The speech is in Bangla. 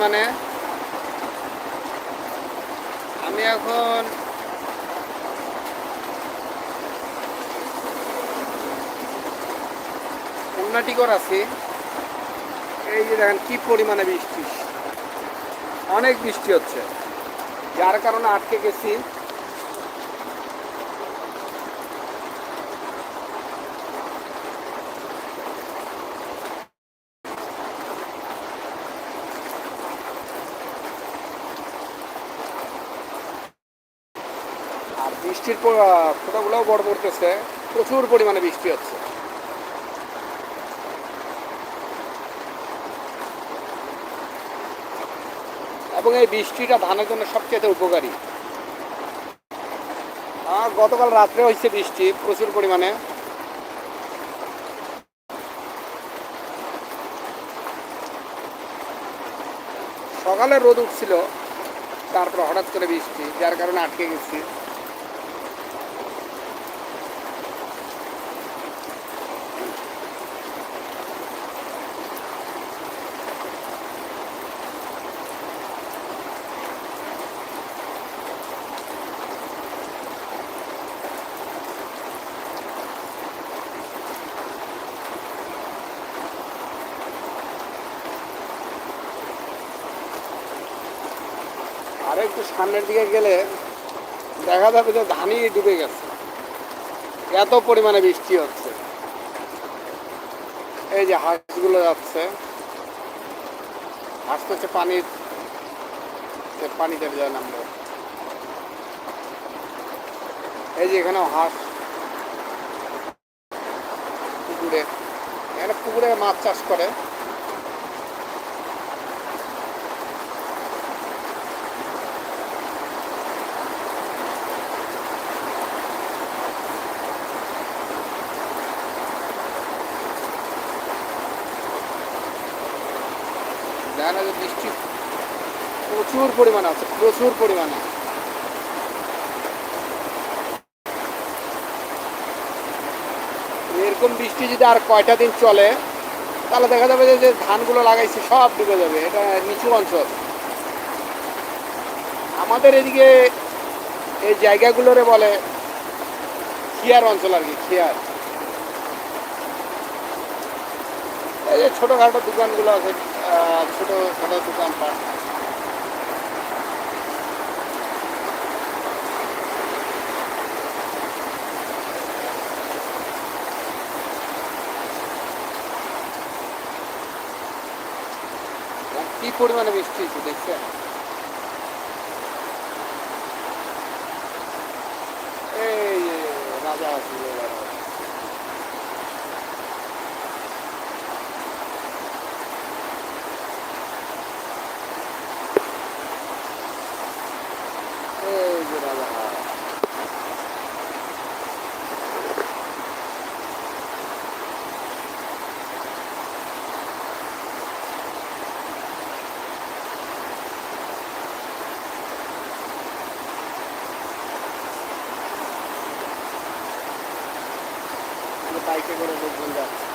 পরিমাণে আমি এখন উন্নতিকর আছি এই যে দেখেন কি পরিমাণে বৃষ্টি। অনেক বৃষ্টি হচ্ছে। যার কারণে আটকে গেছি। বৃষ্টির ফোঁটাগুলোও বড় পড়তেছে। প্রচুর পরিমাণে বৃষ্টি হচ্ছে। এবং এই বৃষ্টিটা ধানের জন্য সবচেয়ে উপকারী। আর গতকাল রাত্রে হয়েছে বৃষ্টি, প্রচুর পরিমাণে। সকালে রোদ উঠছিল, তারপর হঠাৎ করে বৃষ্টি, যার কারণে আটকে গেছি। আর একটু সামনের দিকে গেলে দেখা যাবে যে ধানই ডুবে গেছে। এত পরিমাণে বৃষ্টি হচ্ছে। এই যে হাঁসগুলো যাচ্ছে। হাঁস তো হচ্ছে পানির পানিতে যায় নামবে এই যে এখানেও হাঁস। পুকুরে। এখানে পুকুরে মাছ চাষ করে। দেখা যে বৃষ্টি প্রচুর পরিমাণে আছে, প্রচুর পরিমাণে। এরকম বৃষ্টি যদি আর কয়টা দিন চলে, তাহলে দেখা যাবে যে ধানগুলো লাগাইছে, সব ডুবে যাবে। এটা নিচু অঞ্চল। আমাদের এদিকে এই জায়গাগুলোরে বলে খিয়ার অঞ্চল আর কি, খিয়ার। এই যে ছোটোখাটো দোকানগুলো আছে। ছোটো খাটো দোকানপাট কি পরিমাণে বৃষ্টি হয়েছে দেখছেন এই রাজা আছে এবার। এই যে রাজা বাইকে করে লোকজন যাচ্ছে